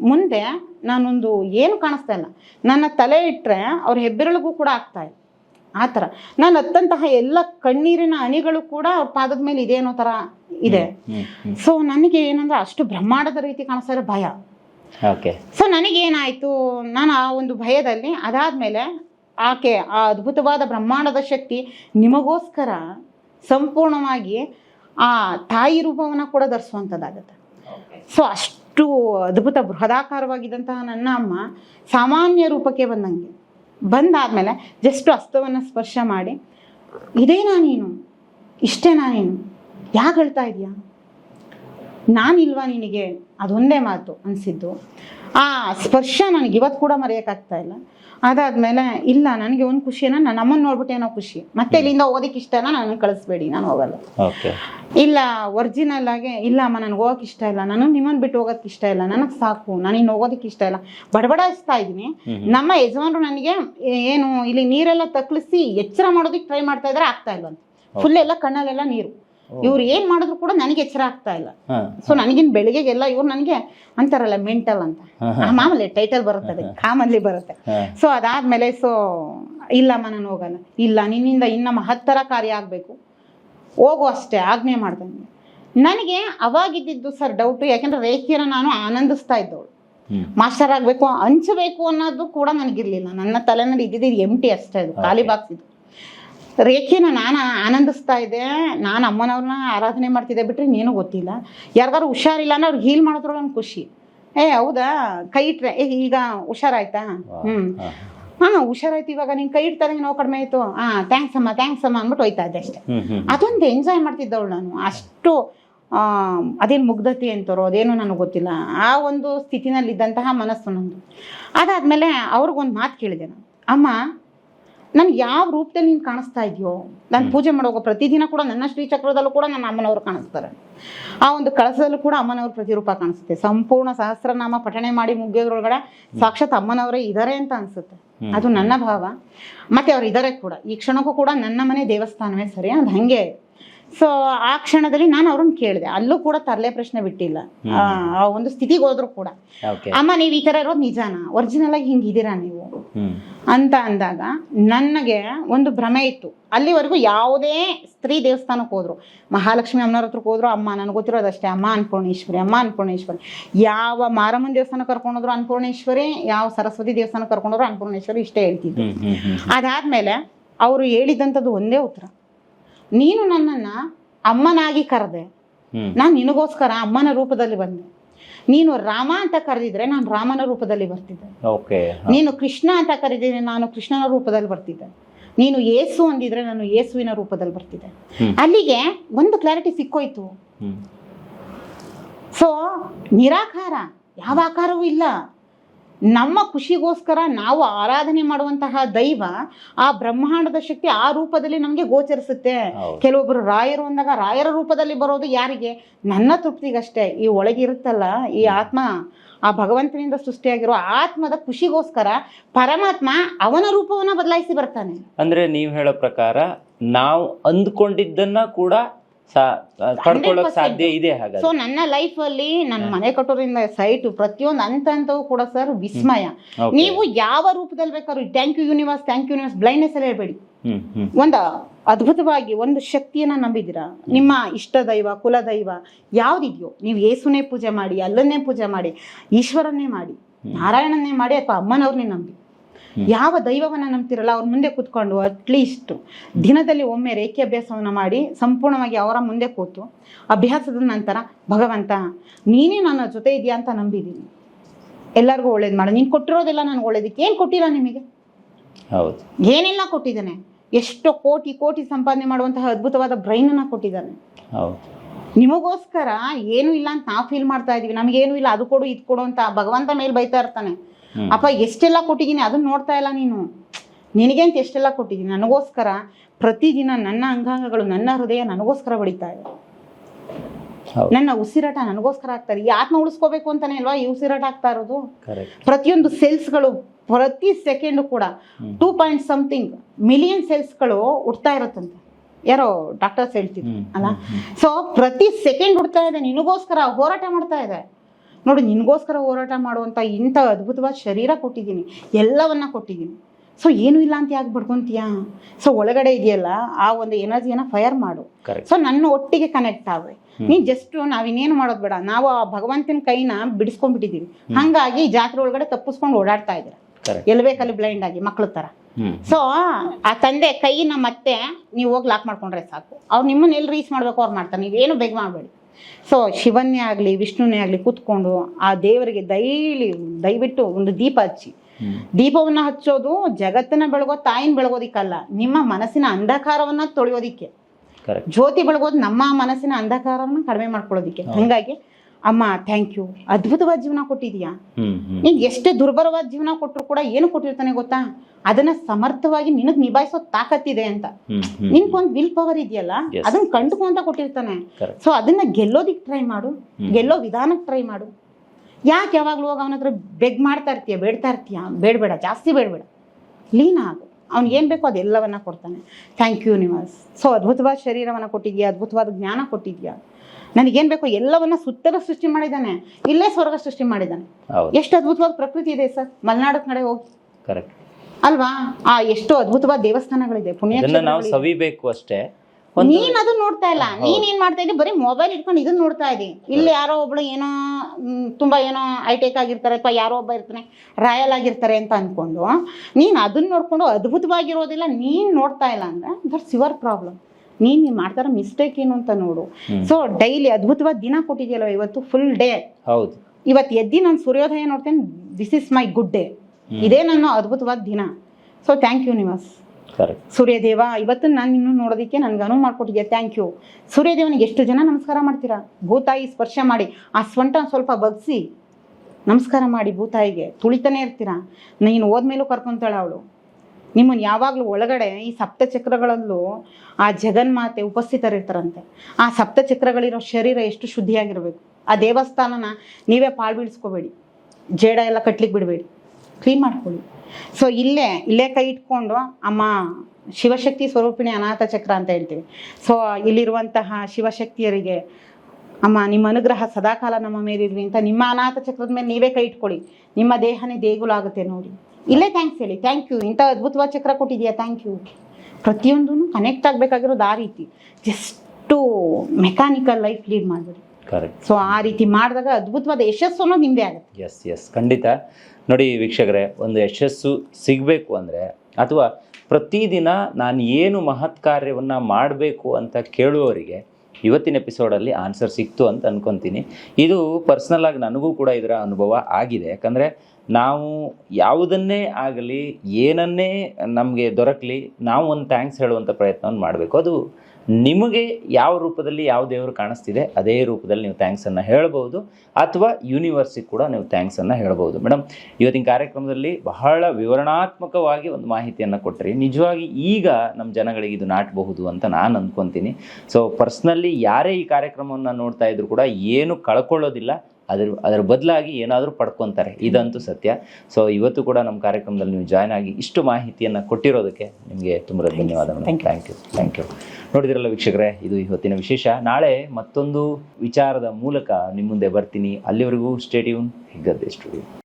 ಮುಂದೆ ನಾನೊಂದು ಏನು ಕಾಣಿಸ್ತಾ ಇಲ್ಲ. ನನ್ನ ತಲೆ ಇಟ್ಟರೆ ಅವ್ರ ಹೆಬ್ಬೆರಳಿಗೂ ಕೂಡ ಆಗ್ತಾ ಇದೆ ಆ ಥರ ನಾನು ಅತ್ತಂತಹ ಎಲ್ಲ ಕಣ್ಣೀರಿನ ಅಣಿಗಳು ಕೂಡ ಅವ್ರ ಪಾದದ ಮೇಲೆ ಇದೆ ಅನ್ನೋ ಥರ ಇದೆ. ಸೊ ನನಗೆ ಏನಂದ್ರೆ ಅಷ್ಟು ಬ್ರಹ್ಮಾಂಡದ ರೀತಿ ಕಾಣಿಸ್ತಾರೆ ಭಯ. ಓಕೆ. ಸೊ ನನಗೇನಾಯಿತು ನಾನು ಆ ಒಂದು ಭಯದಲ್ಲಿ ಅದಾದಮೇಲೆ ಆಕೆ ಆ ಅದ್ಭುತವಾದ ಬ್ರಹ್ಮಾಂಡದ ಶಕ್ತಿ ನಿಮಗೋಸ್ಕರ ಸಂಪೂರ್ಣವಾಗಿ ಆ ತಾಯಿ ರೂಪವನ್ನು ಕೂಡ ಧರಿಸುವಂಥದ್ದಾಗತ್ತೆ ಸೊ ಅಷ್ಟು ಅದ್ಭುತ ಬೃಹದಾಕಾರವಾಗಿದ್ದಂತಹ ನನ್ನ ಅಮ್ಮ ಸಾಮಾನ್ಯ ರೂಪಕ್ಕೆ ಬಂದಂಗೆ. ಬಂದಾದಮೇಲೆ ಜಸ್ಟ್ ಹಸ್ತವನ್ನು ಸ್ಪರ್ಶ ಮಾಡಿ, ಇದೇನಾ ನೀನು? ಇಷ್ಟೇನಾ ನೀನು? ಯಾಕೆ ಹೇಳ್ತಾ ಇದೀಯಾ? ನಾನಿಲ್ವಾ ನಿನಗೆ? ಅದೊಂದೇ ಮಾತು ಅನಿಸಿದ್ದು. ಆ ಸ್ಪರ್ಶ ನನಗೆ ಇವತ್ತು ಕೂಡ ಮರೆಯೋಕ್ಕಾಗ್ತಾ ಇಲ್ಲ. ಅದಾದಮೇಲೆ ಇಲ್ಲ ನನಗೆ ಒಂದು ಖುಷಿನ ನನ್ನ ಅಮ್ಮನ ನೋಡ್ಬಿಟ್ಟು ಏನೋ ಖುಷಿ. ಮತ್ತೆ ಇಲ್ಲಿಂದ ಓದಕ್ಕೆ ಇಷ್ಟನ ನನಗೆ ಕಳಿಸ್ಬೇಡಿ ನಾನು ಹೋಗಲ್ಲ. ಇಲ್ಲ ಒರಿಜಿನಲ್ ಆಗಿ ಇಲ್ಲ ಅಮ್ಮ ನನಗೆ ಹೋಗಕ್ಕೆ ಇಷ್ಟ ಇಲ್ಲ ನಾನು ನಿಮ್ಮನ್ನು ಬಿಟ್ಟು ಹೋಗೋಕ್ಕೆ ಇಷ್ಟ ಇಲ್ಲ ನನಗೆ ಸಾಕು ನಾನು ಇನ್ನು ಹೋಗೋದಕ್ಕೆ ಇಷ್ಟ ಇಲ್ಲ. ಬಡಬಡಾಯಿಸ್ತಾ ಇದ್ದೀನಿ. ನಮ್ಮ ಯಜಮಾನರು ನನಗೆ ಏನು ಇಲ್ಲಿ ನೀರೆಲ್ಲ ತಕ್ಲಿಸಿ ಎಚ್ಚರ ಮಾಡೋದಕ್ಕೆ ಟ್ರೈ ಮಾಡ್ತಾ ಇದ್ರೆ ಆಗ್ತಾ ಇಲ್ಲ ಫುಲ್ ಎಲ್ಲ ಕಣ್ಣಲ್ಲೆಲ್ಲ ನೀರು. ಇವ್ರು ಏನ್ ಮಾಡಿದ್ರು ಕೂಡ ನನಗೆ ಎಚ್ಚರ ಆಗ್ತಾ ಇಲ್ಲ. ಸೊ ನನಗಿನ್ ಬೆಳಿಗ್ಗೆಗೆಲ್ಲ ಇವ್ರು ನನಗೆ ಅಂತಾರಲ್ಲ ಮೆಂಟಲ್ ಅಂತ. ಮಾಮೂಲಿ ಟೈಟಲ್ ಬರುತ್ತೆ ಅದಕ್ಕೆ ಕಾಮನ್ಲಿ ಬರುತ್ತೆ. ಸೊ ಅದಾದ್ಮೇಲೆ ಸೊ ಇಲ್ಲಮ್ಮ ನಾನು ಹೋಗಲ್ಲ. ಇಲ್ಲ ನಿನ್ನಿಂದ ಇನ್ನ ಮಹತ್ತರ ಕಾರ್ಯ ಆಗಬೇಕು. ಹೋಗು ಅಷ್ಟೇ ಆಜ್ಞೆ ಮಾಡ್ದಂಗೆ ನನಗೆ ಅವಾಗಿದ್ದಿದ್ದು ಸರ್ ಡೌಟು ಯಾಕೆಂದ್ರೆ ರೇಖಿಯರ ನಾನು ಆನಂದಿಸ್ತಾ ಇದ್ದವಳು. ಮಾಸ್ಟರ್ ಆಗಬೇಕು ಹಂಚಬೇಕು ಅನ್ನೋದು ಕೂಡ ನನಗಿರ್ಲಿಲ್ಲ. ನನ್ನ ತಲೆನಲ್ಲಿ ಇದ್ದಿದ್ದು ಎಂಟಿ ಅಷ್ಟೇ ಅದು ಖಾಲಿ ಬಾಕ್ಸ್ ಇದು. ರೇಖೆನ ನಾನು ಆನಂದಿಸ್ತಾ ಇದ್ದೆ. ನಾನು ಅಮ್ಮನವ್ರನ್ನ ಆರಾಧನೆ ಮಾಡ್ತಿದ್ದೆ ಬಿಟ್ಟರೆ ನೀನು ಗೊತ್ತಿಲ್ಲ. ಯಾರಿಗಾರು ಹುಷಾರಿಲ್ಲ ಅಂದ್ರೆ ಅವ್ರು ಹೀಲ್ ಮಾಡಿದ್ರೊಳಗೆ ಖುಷಿ. ಏ ಹೌದಾ? ಕೈ ಇಟ್ರೆ. ಏ ಈಗ ಹುಷಾರಾಯ್ತಾ? ಹ್ಞೂ ಹಾಂ ಹುಷಾರಾಯ್ತು ಇವಾಗ. ನೀನು ಕೈ ಇಡ್ತಾರೆ ನೋವು ಕಡಿಮೆ ಆಯ್ತು. ಹಾಂ ಥ್ಯಾಂಕ್ಸ್ ಅಮ್ಮ ಥ್ಯಾಂಕ್ಸ್ ಅಮ್ಮ ಅಂದ್ಬಿಟ್ಟು ಹೋಯ್ತಾ ಇದ್ದೆ ಅಷ್ಟೇ. ಅದೊಂದು ಎಂಜಾಯ್ ಮಾಡ್ತಿದ್ದವಳು ನಾನು. ಅಷ್ಟು ಅದೇನು ಮುಗ್ಧತೆ ಅಂತಾರೋ ಅದೇನು ನನಗೆ ಗೊತ್ತಿಲ್ಲ. ಆ ಒಂದು ಸ್ಥಿತಿನಲ್ಲಿದ್ದಂತಹ ಮನಸ್ಸು ನಂದು. ಅದಾದಮೇಲೆ ಅವ್ರಿಗೊಂದು ಮಾತು ಕೇಳಿದೆ ನಾನು. ಅಮ್ಮ ನನ್ಗೆ ಯಾವ ರೂಪದಲ್ಲಿ ನೀನು ಕಾಣಿಸ್ತಾ ಇದೆಯೋ ನಾನು ಪೂಜೆ ಮಾಡುವಾಗ ಪ್ರತಿದಿನ ಕೂಡ ನನ್ನ ಶ್ರೀಚಕ್ರದಲ್ಲೂ ಕೂಡ ನನ್ನ ಅಮ್ಮನವರು ಕಾಣಿಸ್ತಾರೆ. ಆ ಒಂದು ಕಳಸದಲ್ಲೂ ಕೂಡ ಅಮ್ಮನವ್ರ ಪ್ರತಿರೂಪ ಕಾಣಿಸುತ್ತೆ. ಸಂಪೂರ್ಣ ಸಹಸ್ರನಾಮ ಪಠಣೆ ಮಾಡಿ ಮುಗಿಯೋದ್ರೊಳಗಡೆ ಸಾಕ್ಷಾತ್ ಅಮ್ಮನವರೇ ಇದ್ದಾರೆ ಅಂತ ಅನ್ಸುತ್ತೆ. ಅದು ನನ್ನ ಭಾವ. ಮತ್ತೆ ಅವ್ರು ಇದ್ದಾರೆ ಕೂಡ. ಈ ಕ್ಷಣಕ್ಕೂ ಕೂಡ ನನ್ನ ಮನೆ ದೇವಸ್ಥಾನವೇ ಸರಿ? ಅದು ಹಂಗೆ ಸೊ ಆ ಕ್ಷಣದಲ್ಲಿ ನಾನು ಅವ್ರನ್ನ ಕೇಳಿದೆ. ಅಲ್ಲೂ ಕೂಡ ತರಲೆ ಪ್ರಶ್ನೆ ಬಿಟ್ಟಿಲ್ಲ. ಆ ಒಂದು ಸ್ಥಿತಿಗೆ ಹೋದ್ರು ಕೂಡ. ಅಮ್ಮ ನೀವು ಈ ತರ ಇರೋದು ನಿಜಾನ? ಒರಿಜಿನಲ್ ಆಗಿ ಹಿಂಗಿದ್ದೀರಾ ನೀವು? ಅಂತ ಅಂದಾಗ ನನಗೆ ಒಂದು ಭ್ರಮೆ ಇತ್ತು. ಅಲ್ಲಿವರೆಗೂ ಯಾವುದೇ ಸ್ತ್ರೀ ದೇವಸ್ಥಾನಕ್ಕೆ ಹೋದ್ರು. ಮಹಾಲಕ್ಷ್ಮಿ ಅಮ್ಮನವ್ರ ಹತ್ರಕ್ಕೆ ಹೋದ್ರು. ಅಮ್ಮ ನನಗೆ ಗೊತ್ತಿರೋದಷ್ಟೇ ಅಮ್ಮ ಅನ್ಪೂರ್ಣೇಶ್ವರಿ. ಅಮ್ಮ ಅನ್ಪೂರ್ಣೇಶ್ವರಿ. ಯಾವ ಮಾರಮ್ಮನ ದೇವಸ್ಥಾನ ಕರ್ಕೊಂಡೋದ್ರು ಅನ್ಪೂರ್ಣೇಶ್ವರಿ. ಯಾವ ಸರಸ್ವತಿ ದೇವಸ್ಥಾನ ಕರ್ಕೊಂಡೋದ್ರು ಅನ್ಪೂರ್ಣೇಶ್ವರಿ. ಇಷ್ಟೇ ಹೇಳ್ತಿದ್ರು ಅದಾದ್ಮೇಲೆ ಅವರು ಹೇಳಿದಂಥದ್ದು ಒಂದೇ ಉತ್ತರ. ನೀನು ನನ್ನನ್ನು ಅಮ್ಮನಾಗಿ ಕರೆದೆ. ನಾನು ನಿನಗೋಸ್ಕರ ಅಮ್ಮನ ರೂಪದಲ್ಲಿ ಬಂದೆ. ನೀನು ರಾಮ ಅಂತ ಕರೆದಿದ್ರೆ ನಾನು ರಾಮನ ರೂಪದಲ್ಲಿ ಬರ್ತಿದ್ದೆ. ನೀನು ಕೃಷ್ಣ ಅಂತ ಕರೆದಿದ್ರೆ ನಾನು ಕೃಷ್ಣನ ರೂಪದಲ್ಲಿ ಬರ್ತಿದ್ದೆ. ನೀನು ಏಸು ಅಂದಿದ್ರೆ ನಾನು ಏಸುವಿನ ರೂಪದಲ್ಲಿ ಬರ್ತಿದ್ದೆ. ಅಲ್ಲಿಗೆ ಒಂದು ಕ್ಲಾರಿಟಿ ಸಿಕ್ಕೋಯ್ತು. ಸೊ ನಿರಾಕಾರ. ಯಾವ ಆಕಾರವೂ ಇಲ್ಲ. ನಮ್ಮ ಖುಷಿಗೋಸ್ಕರ ನಾವು ಆರಾಧನೆ ಮಾಡುವಂತಹ ದೈವ ಆ ಬ್ರಹ್ಮಾಂಡದ ಶಕ್ತಿ ಆ ರೂಪದಲ್ಲಿ ನಮಗೆ ಗೋಚರಿಸುತ್ತೆ. ಕೆಲವೊಬ್ಬರು ರಾಯರು ಅಂದಾಗ ರಾಯರ ರೂಪದಲ್ಲಿ ಬರೋದು ಯಾರಿಗೆ? ನನ್ನ ತೃಪ್ತಿಗಷ್ಟೇ. ಈ ಒಳಗಿರುತ್ತಲ್ಲ ಈ ಆತ್ಮ ಆ ಭಗವಂತನಿಂದ ಸೃಷ್ಟಿಯಾಗಿರೋ ಆತ್ಮದ ಖುಷಿಗೋಸ್ಕರ ಪರಮಾತ್ಮ ಅವನ ರೂಪವನ್ನ ಬದಲಾಯಿಸಿ ಬರ್ತಾನೆ. ಅಂದ್ರೆ ನೀವು ಹೇಳೋ ಪ್ರಕಾರ ನಾವು ಅಂದ್ಕೊಂಡಿದ್ದನ್ನ ಕೂಡ ಪಡ್ಕೊಳ್ಳೋಕೆ ಸಾಧ್ಯ ಇದೆ ಸೊ ನನ್ನ ನನ್ನ ಅಲ್ಲಿ ನನ್ನ ಮನೆ ಕಟ್ಟೋದ್ರಿಂದ ಸೈಟ್ ಪ್ರತಿಯೊಂದು ಅಂತ ಕೂಡ ಸರ್ ವಿಸ್ಮಯ. ನೀವು ಯಾವ ರೂಪದಲ್ಲಿ ಬೇಕಾದ್ರು thank you universe thank you universe blindness ಎಲ್ಲ ಹೇಳ್ಬೇಡಿ ಒಂದು ಅದ್ಭುತವಾಗಿ ಒಂದು ಶಕ್ತಿಯನ್ನ ನಂಬಿದ್ದೀರಾ? ನಿಮ್ಮ ಇಷ್ಟ ದೈವ ಕುಲ ದೈವ ಯಾವ್ದಿದೆಯೋ ನೀವು ಏಸುನೇ ಪೂಜೆ ಮಾಡಿ ಅಲ್ಲನ್ನೇ ಪೂಜೆ ಮಾಡಿ ಈಶ್ವರನ್ನೇ ಮಾಡಿ ನಾರಾಯಣನ್ನೇ ಮಾಡಿ ಅಥವಾ ಅಮ್ಮನವ್ರನ್ನೇ ನಂಬಿ. ಯಾವ ದೈವವನ್ನ ನಂಬ್ತಿರಲ್ಲ ಅವ್ರ ಮುಂದೆ ಕೂತ್ಕೊಂಡು ಅಟ್ಲೀಸ್ಟ್ ದಿನದಲ್ಲಿ ಒಮ್ಮೆ ರೇಖೆ ಅಭ್ಯಾಸವನ್ನು ಮಾಡಿ ಸಂಪೂರ್ಣವಾಗಿ ಅವರ ಮುಂದೆ ಕೂತು ಅಭ್ಯಾಸದ ನಂತರ ಭಗವಂತ ನೀನೇ ನನ್ನ ಜೊತೆ ಇದೆಯಾ ಅಂತ ನಂಬಿದ್ದೀನಿ. ಎಲ್ಲರಿಗೂ ಒಳ್ಳೇದು ಮಾಡು. ನೀನು ಕೊಟ್ಟಿರೋದೆಲ್ಲ ನನಗೆ ಒಳ್ಳೇದಕ್ಕೆ. ಏನು ಕೊಟ್ಟಿಲ್ಲ ನಿಮಗೆ? ಹೌದು. ಏನೆಲ್ಲ ಕೊಟ್ಟಿದ್ದಾನೆ? ಎಷ್ಟೋ ಕೋಟಿ ಕೋಟಿ ಸಂಪಾದನೆ ಮಾಡುವಂತಹ ಅದ್ಭುತವಾದ ಬ್ರೈನನ್ನು ಕೊಟ್ಟಿದ್ದಾನೆ. ಹೌದು. ನಿಮಗೋಸ್ಕರ ಏನೂ ಇಲ್ಲ ಅಂತ ನಾವು ಫೀಲ್ ಮಾಡ್ತಾ ಇದೀವಿ. ನಮಗೇನು ಇಲ್ಲ ಅದು ಕೊಡು ಇದು ಕೊಡು ಅಂತ ಭಗವಂತ ಮೇಲೆ ಬೈತಾ ಇರ್ತಾನೆ. ಅಪ್ಪ ಎಷ್ಟೆಲ್ಲ ಕೊಟ್ಟಿದ್ದೀನಿ ಅದನ್ನ ನೋಡ್ತಾ ಇಲ್ಲ ನೀನು. ನಿನಗೆ ಅಂತ ಎಷ್ಟೆಲ್ಲ ಕೊಟ್ಟಿದ್ದೀನಿ? ನನಗೋಸ್ಕರ ಪ್ರತಿದಿನ ನನ್ನ ಅಂಗಾಂಗಗಳು ನನ್ನ ಹೃದಯ ನನಗೋಸ್ಕರ ಬಡಿತಾ ಇದೆ ನನ್ನ ಉಸಿರಾಟ ನನಗೋಸ್ಕರ ಆಗ್ತಾರೆ ಈ ಆತ್ಮ ಉಳಿಸ್ಕೋಬೇಕು ಅಂತಾನೆ ಅಲ್ವಾ ಈ ಉಸಿರಾಟ ಆಗ್ತಾ ಇರೋದು? ಪ್ರತಿಯೊಂದು ಸೆಲ್ಸ್ಗಳು ಪ್ರತಿ ಸೆಕೆಂಡ್ ಕೂಡ. ಟೂ ಪಾಯಿಂಟ್ ಸಮಥಿಂಗ್ ಮಿಲಿಯನ್ ಸೆಲ್ಸ್ಗಳು ಹುಡ್ತಾ ಇರುತ್ತಂತೆ. ಯಾರೋ ಡಾಕ್ಟರ್ಸ್ ಹೇಳ್ತಿದ್ರು ಅಲ್ಲ? ಸೊ ಪ್ರತಿ ಸೆಕೆಂಡ್ ಹುಡ್ತಾ ಇದೆ ನಿನಗೋಸ್ಕರ ಹೋರಾಟ ಮಾಡ್ತಾ ಇದೆ. ನೋಡಿ ನಿನಗೋಸ್ಕರ ಹೋರಾಟ ಮಾಡುವಂಥ ಇಂಥ ಅದ್ಭುತವಾದ ಶರೀರ ಕೊಟ್ಟಿದ್ದೀನಿ. ಎಲ್ಲವನ್ನ ಕೊಟ್ಟಿದ್ದೀನಿ. ಸೊ ಏನೂ ಇಲ್ಲ ಅಂತ ಯಾಕೆ ಬಡ್ಕೊಂತೀಯ? ಸೊ ಒಳಗಡೆ ಇದೆಯಲ್ಲ ಆ ಒಂದು ಎನರ್ಜಿಯನ್ನ ಫೈರ್ ಮಾಡು. ಸೊ ನನ್ನ ಒಟ್ಟಿಗೆ ಕನೆಕ್ಟ್ ಆಗ್ರಿ ನೀನ್ ಜಸ್ಟ್ ನಾವಿನ್ನೇನು ಮಾಡೋದು ಬೇಡ ನಾವು ಆ ಭಗವಂತನ ಕೈನ ಬಿಡಿಸ್ಕೊಂಡ್ಬಿಟ್ಟಿದೀವಿ ಹಂಗಾಗಿ ಜಾತ್ರೆ ಒಳಗಡೆ ತಪ್ಪಿಸ್ಕೊಂಡು ಓಡಾಡ್ತಾ ಇದ್ರ ಎಲ್ಬೇಕಲ್ಲಿ ಎಲ್ಲಿ ಬೇಕಲ್ಲಿ ಬ್ಲೈಂಡ್ ಆಗಿ ಮಕ್ಳ ತರ. ಸೊ ಆ ತಂದೆ ಕೈನ ಮತ್ತೆ ನೀವು ಹೋಗಿ ಲಾಕ್ ಮಾಡ್ಕೊಂಡ್ರೆ ಸಾಕು. ಅವ್ರು ನಿಮ್ಮನ್ನ ಎಲ್ಲಿ ರೀಚ್ ಮಾಡ್ಬೇಕು ಅವ್ರು ಮಾಡ್ತಾರೆ. ನೀವೇನು ಬೇಗ ಮಾಡಬೇಡಿ. ಸೊ ಶಿವನ್ನೇ ಆಗಲಿ ವಿಷ್ಣುನೇ ಆಗಲಿ ಕೂತ್ಕೊಂಡು ಆ ದೇವರಿಗೆ ದೈಲಿ ದಯವಿಟ್ಟು ಒಂದು ದೀಪ ಹಚ್ಚಿ. ದೀಪವನ್ನ ಹಚ್ಚೋದು ಜಗತ್ತನ್ನ ಬೆಳಗೋ ತಾಯಿನ ಬೆಳಗೋದಿಕ್ಕಲ್ಲ ನಿಮ್ಮ ಮನಸ್ಸಿನ ಅಂಧಕಾರವನ್ನ ತೊಳೆಯೋದಿಕ್ಕೆ. ಜ್ಯೋತಿ ಬೆಳಗೋದು ನಮ್ಮ ಮನಸ್ಸಿನ ಅಂಧಕಾರವನ್ನ ಕಡಿಮೆ ಮಾಡ್ಕೊಳ್ಳೋದಿಕ್ಕೆ. ಹಂಗಾಗಿ ಅಮ್ಮ ಥ್ಯಾಂಕ್ ಯು ಅದ್ಭುತವಾದ ಜೀವನ ಕೊಟ್ಟಿದ್ಯಾ ನೀನ್ ಎಷ್ಟೇ ದುರ್ಬಲವಾದ ಜೀವನ ಕೊಟ್ಟರು ಕೂಡ ಏನು ಕೊಟ್ಟಿರ್ತಾನೆ ಗೊತ್ತಾ? ಅದನ್ನ ಸಮರ್ಥವಾಗಿ ನಿನಗ್ ನಿಭಾಯಿಸೋ ತಾಕತ್ತಿದೆ ಅಂತ. ನಿನ್ ಹ್ಮ್ ವಿಲ್ ಪವರ್ ಇದೆಯಲ್ಲ. ಅದನ್ನ ಕಂಡುಕೊ ಅಂತ ಕೊಟ್ಟಿರ್ತಾನೆ. ಸೊ ಅದನ್ನ ಗೆಲ್ಲೋದಿಕ್ ಟ್ರೈ ಮಾಡು. ಗೆಲ್ಲೋ ವಿಧಾನಕ್ಕೆ ಟ್ರೈ ಮಾಡು. ಯಾಕೆ ಯಾವಾಗ್ಲೂ ಹೋಗಿ ಅವನತ್ರ ಬೆಗ್ ಮಾಡ್ತಾ ಇರ್ತೀಯ ಬೇಡ್ತಾ ಇರ್ತೀಯ? ಬೇಡಬೇಡ ಜಾಸ್ತಿ ಬೇಡಬೇಡ. ಲೀನ ಆಗು. ಅವ್ನಿಗೆ ಏನು ಬೇಕೋ ಅದೆಲ್ಲವನ್ನ ಕೊಡ್ತಾನೆ. ಥ್ಯಾಂಕ್ ಯು ನಿವಾಸ್ ಸೊ ಅದ್ಭುತವಾದ ಶರೀರವನ್ನ ಕೊಟ್ಟಿದ್ಯಾ ಅದ್ಭುತವಾದ ಜ್ಞಾನ ಕೊಟ್ಟಿದ್ಯಾ ನನಗೇನು ಬೇಕೋ? ಎಲ್ಲವನ್ನ ಸುತ್ತಲೂ ಸೃಷ್ಟಿ ಮಾಡಿದ್ದಾನೆ. ಇಲ್ಲೇ ಸ್ವರ್ಗ ಸೃಷ್ಟಿ ಮಾಡಿದ್ದಾನೆ. ಎಷ್ಟು ಅದ್ಭುತವಾದ ಪ್ರಕೃತಿ ಇದೆ ಸರ್. ಮಲೆನಾಡು ಕಡೆ ಹೋಗಿ. ಕರೆಕ್ಟ್ ಅಲ್ವಾ? ಆ ಎಷ್ಟು ಅದ್ಭುತವಾದ ದೇವಸ್ಥಾನಗಳಿದೆ ಪುಣ್ಯ ನಾವು ಸವಿಬೇಕು ಅಷ್ಟೇ. ನೀನ್ ಅದನ್ನ ನೋಡ್ತಾ ಇಲ್ಲ. ನೀನ್ ಏನ್ ಮಾಡ್ತಾ ಇದ್ದಿ? ಬರೀ ಮೊಬೈಲ್ ಇಟ್ಕೊಂಡು ಇದನ್ನ ನೋಡ್ತಾ ಇದ್ದಿ. ಇಲ್ಲಿ ಯಾರೋ ಒಬ್ಳು ಏನೋ ತುಂಬಾ ಏನೋ ಹೈಟೆಕ್ ಆಗಿರ್ತಾರೆ ಅಥವಾ ಯಾರೋ ಒಬ್ಬ ಇರ್ತಾನೆ ರಾಯಲ್ ಆಗಿರ್ತಾರೆ ಅಂತ ಅನ್ಕೊಂಡು ನೀನ್ ಅದನ್ನ ನೋಡ್ಕೊಂಡು ಅದ್ಭುತವಾಗಿರೋದಿಲ್ಲ ನೀನ್ ನೋಡ್ತಾ ಇಲ್ಲ ಅಂದ್ರೆ ದಟ್ಸ್ ಯುವರ್ ಪ್ರಾಬ್ಲಮ್ ನೀನ್ ನೀನ್ ಮಾಡ್ತಾರ ಮಿಸ್ಟೇಕ್ ಏನು ಅಂತ ನೋಡು. ಸೊ ಡೈಲಿ ಅದ್ಭುತವಾದ ದಿನ ಕೊಟ್ಟಿದೆಯಲ್ಲ ಇವತ್ತು ಫುಲ್ ಡೇ ಹೌದು. ಇವತ್ತು ಎದ್ದಿ ನಾನು ಸೂರ್ಯೋದಯ ನೋಡ್ತೇನೆ this is my good day ಇದೇ ನನ್ನ ಅದ್ಭುತವಾದ ದಿನ. So thank you Nivas. Suryadeva ಇವತ್ತು ನಾನು ಇನ್ನು ನೋಡೋದಕ್ಕೆ ನನ್ಗೆ ಅನುವು ಮಾಡ್ಕೊಟ್ಟಿದ್ಯ? ಥ್ಯಾಂಕ್ ಯು ಸೂರ್ಯದೇವನಿಗೆ ಎಷ್ಟು ಜನ ನಮಸ್ಕಾರ ಮಾಡ್ತೀರಾ? ಭೂತಾಯಿ ಸ್ಪರ್ಶ ಮಾಡಿ ಆ ಸ್ವಂಟ ಸ್ವಲ್ಪ ಬಗ್ಸಿ ನಮಸ್ಕಾರ ಮಾಡಿ ಭೂತಾಯಿಗೆ. ತುಳಿತಾನೆ ಇರ್ತೀರಾ? ನೀನು ಹೋದ್ಮೇಲೂ ಕರ್ಕೊಂತಾಳೆ ಅವಳು. ನಿಮ್ಮನ್ನು ಯಾವಾಗಲೂ ಒಳಗಡೆ ಈ ಸಪ್ತ ಚಕ್ರಗಳಲ್ಲೂ ಆ ಜಗನ್ಮಾತೆ ಉಪಸ್ಥಿತರಿರ್ತಾರಂತೆ. ಆ ಸಪ್ತ ಚಕ್ರಗಳಿರೋ ಶರೀರ ಎಷ್ಟು ಶುದ್ಧಿಯಾಗಿರಬೇಕು. ಆ ದೇವಸ್ಥಾನನ ನೀವೇ ಪಾಳು ಬೀಳಿಸ್ಕೋಬೇಡಿ ಜೇಡ ಎಲ್ಲ ಕಟ್ಲಿಕ್ಕೆ ಬಿಡಬೇಡಿ. ಕ್ಲೀನ್ ಮಾಡ್ಕೊಳ್ಳಿ. ಸೊ ಇಲ್ಲೇ ಇಲ್ಲೇ ಕೈ ಇಟ್ಕೊಂಡು ಅಮ್ಮ ಶಿವಶಕ್ತಿ ಸ್ವರೂಪಿಣಿ ಅನಾಥ ಚಕ್ರ ಅಂತ ಹೇಳ್ತೀವಿ. ಸೊ ಇಲ್ಲಿರುವಂತಹ ಶಿವಶಕ್ತಿಯರಿಗೆ, ಅಮ್ಮ ನಿಮ್ಮ ಅನುಗ್ರಹ ಸದಾಕಾಲ ನಮ್ಮ ಮೇಲಿರಲಿ ಅಂತ ನಿಮ್ಮ ಅನಾಥ ಚಕ್ರದ ಮೇಲೆ ನೀವೇ ಕೈ ಇಟ್ಕೊಳ್ಳಿ. ನಿಮ್ಮ ದೇಹನೇ ದೇಗುಲಾಗುತ್ತೆ ನೋಡಿ. ಇಲ್ಲೇ ಥ್ಯಾಂಕ್ಸ್ ಹೇಳಿ. ಥ್ಯಾಂಕ್ ಯು ಇಂಥ ಅದ್ಭುತವಾದ ಚಕ್ರ ಕೊಟ್ಟಿದೆಯಾ ಥ್ಯಾಂಕ್ ಯು ಪ್ರತಿಯೊಂದೂ ಕನೆಕ್ಟ್ ಆಗಬೇಕಾಗಿರೋದು ಆ ರೀತಿ ಜಸ್ಟು ಮೆಕ್ಯಾನಿಕಲ್ ಲೈಫ್ ಲೀಡ್ ಮಾಡಬೇಡಿ. ಕರೆಕ್ಟ್ ಸೊ ಆ ರೀತಿ ಮಾಡಿದಾಗ ಅದ್ಭುತವಾದ ಯಶಸ್ಸು ಅನ್ನೋದು ನಿಮ್ಮದೇ ಆಗುತ್ತೆ. ಎಸ್ ಎಸ್ ಖಂಡಿತ. ನೋಡಿ ವೀಕ್ಷಕರೇ ಒಂದು ಯಶಸ್ಸು ಸಿಗಬೇಕು ಅಂದರೆ ಅಥವಾ ಪ್ರತಿದಿನ ನಾನು ಏನು ಮಹತ್ ಕಾರ್ಯವನ್ನು ಮಾಡಬೇಕು ಅಂತ ಕೇಳುವವರಿಗೆ ಇವತ್ತಿನ ಎಪಿಸೋಡಲ್ಲಿ ಆನ್ಸರ್ ಸಿಕ್ತು ಅಂತ ಅಂದ್ಕೊತೀನಿ ಇದು ಪರ್ಸ್ನಲ್ ಆಗಿ ನನಗೂ ಕೂಡ ಇದರ ಅನುಭವ ಆಗಿದೆ. ಯಾಕಂದರೆ ನಾವು ಯಾವುದನ್ನೇ ಆಗಲಿ, ಏನನ್ನೇ ನಮಗೆ ದೊರಕಲಿ, ನಾವು ಒಂದು ಥ್ಯಾಂಕ್ಸ್ ಹೇಳುವಂಥ ಪ್ರಯತ್ನವನ್ನು ಮಾಡಬೇಕು. ಅದು ನಿಮಗೆ ಯಾವ ರೂಪದಲ್ಲಿ ಯಾವ ದೇವರು ಕಾಣಿಸ್ತಿದೆ, ಅದೇ ರೂಪದಲ್ಲಿ ನೀವು ಥ್ಯಾಂಕ್ಸನ್ನು ಹೇಳ್ಬೋದು, ಅಥವಾ ಯೂನಿವರ್ಸಿಗೆ ಕೂಡ ನೀವು ಥ್ಯಾಂಕ್ಸನ್ನು ಹೇಳ್ಬೋದು. ಮೇಡಮ್ ಇವತ್ತಿನ ಕಾರ್ಯಕ್ರಮದಲ್ಲಿ ಬಹಳ ವಿವರಣಾತ್ಮಕವಾಗಿ ಒಂದು ಮಾಹಿತಿಯನ್ನು ಕೊಟ್ಟರಿ ನಿಜವಾಗಿ ಈಗ ನಮ್ಮ ಜನಗಳಿಗೆ ಇದು ನಾಟಬಹುದು ಅಂತ ನಾನು ಅಂದ್ಕೊತೀನಿ ಸೊ ಪರ್ಸ್ನಲಿ ಯಾರೇ ಈ ಕಾರ್ಯಕ್ರಮವನ್ನು ನೋಡ್ತಾ ಇದ್ರು ಕೂಡ ಏನು ಕಳ್ಕೊಳ್ಳೋದಿಲ್ಲ. ಅದ್ರ ಅದರ ಬದಲಾಗಿ ಏನಾದರೂ ಪಡ್ಕೊತಾರೆ. ಇದಂತೂ ಸತ್ಯ. ಸೊ ಇವತ್ತು ಕೂಡ ನಮ್ಮ ಕಾರ್ಯಕ್ರಮದಲ್ಲಿ ನೀವು ಜಾಯ್ನ್ ಆಗಿ ಇಷ್ಟು ಮಾಹಿತಿಯನ್ನು ಕೊಟ್ಟಿರೋದಕ್ಕೆ ನಿಮಗೆ ತುಂಬ ಧನ್ಯವಾದ madam thank you thank you ನೋಡಿದಿರಲ್ಲ ವೀಕ್ಷಕರೇ ಇದು ಇವತ್ತಿನ ವಿಶೇಷ. ನಾಳೆ ಮತ್ತೊಂದು ವಿಚಾರದ ಮೂಲಕ ನಿಮ್ಮ ಮುಂದೆ ಬರ್ತೀನಿ. ಅಲ್ಲಿವರೆಗೂ ಸ್ಟೇಡಿಯಂ ಹಿಗ್ಗದ್ದೆ ಸ್ಟುಡಿಯೋ